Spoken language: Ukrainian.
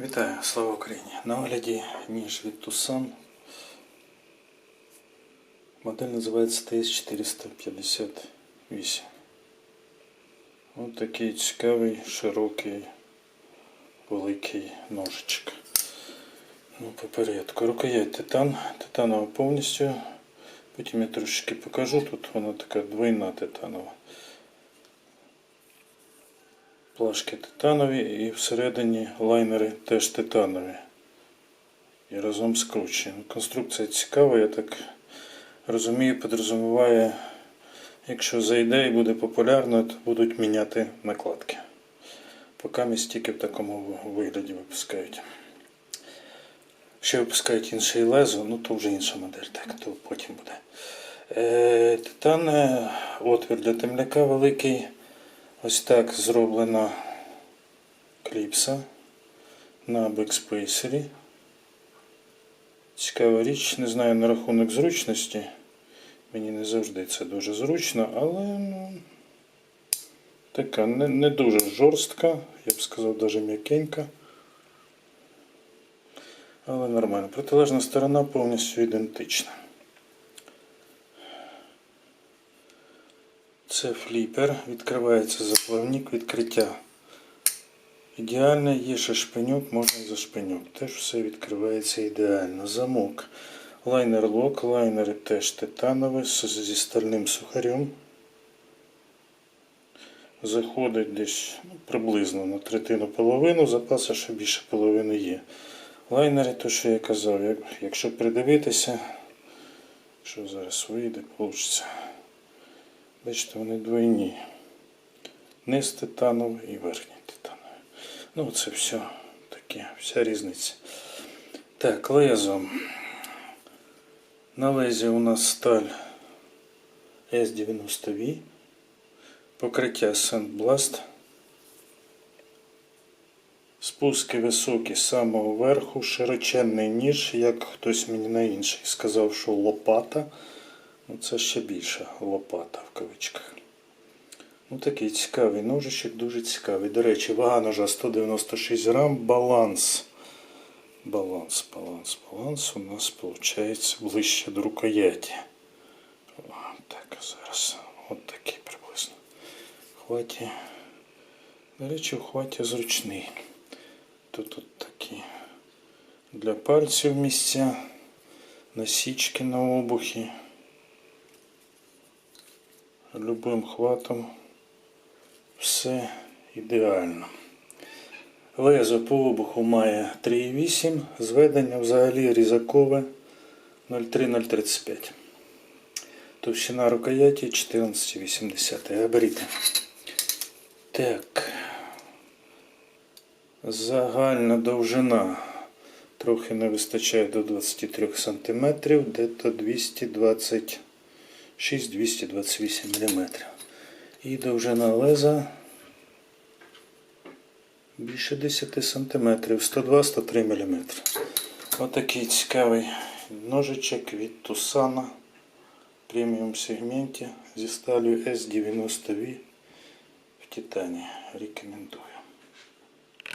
Вітаю, слава Україні! На огляді ніж від Tucson. Модель називається TS458. Ось такий цікавий, широкий, великий ножичок. Ну, попередку. Рукоять титан, титанова повністю. Потім я трошки покажу. Тут вона така двойна титанова. Плашки титанові і всередині лайнери теж титанові. І разом скручені. Конструкція цікава, я так розумію, підрозуміває, якщо зайде і буде популярно, то будуть міняти накладки. Поки місць тільки в такому вигляді випускають. Якщо випускають інше лезо, ну то вже інша модель, так, то потім буде. Е, титан, отвір для темляка великий. Ось так зроблена кліпса на бекспейсері. Цікава річ, не знаю на рахунок зручності. Мені не завжди це дуже зручно, але ну, така не, не дуже жорстка, я б сказав, навіть м'якенька. Але нормально. Протилежна сторона повністю ідентична. Це фліпер, відкривається заплавник відкриття. Ідеальне, є ще шпиньок, можна за шпиньок. Теж все відкривається ідеально. Замок. Лайнер лок, лайнери теж титанові з- зі стальним сухарем. Заходить десь ну, приблизно на третину половину, запаса ще більше половини є. Лайнери, то що я казав, якщо придивитися, що зараз вийде, вийде. Бачите, вони двойні. Низ титанов і верхній титановий. Ну, це все таке, вся різниця. Так, лезо. На лезі у нас сталь S90V. Покриття Sandblast. Спуски високі з самого верху, широченний ніж, як хтось мені на інший сказав, що лопата. Ну, це ще більша лопата в кавичках. Ну, такий цікавий ножичок, дуже цікавий. До речі, вага ножа 196 грам, баланс. Баланс, баланс, баланс у нас виходить ближче до рукояті. Так, зараз. От такий приблизно. Хваті. До речі, в хваті зручний. Тут тут такі для пальців місця, насічки на обухі любим хватом все ідеально. Лезо по обуху має 3,8, зведення взагалі різакове 0,3035. Товщина рукояті 14,80 габарити. Так. Загальна довжина трохи не вистачає до 23 см, де-то 220 6-228 мм. І довжина леза більше 10 см, 102-103 мм. Отакий цікавий ножичок від Тусана в преміум сегменті зі сталью S90V в титані. Рекомендую.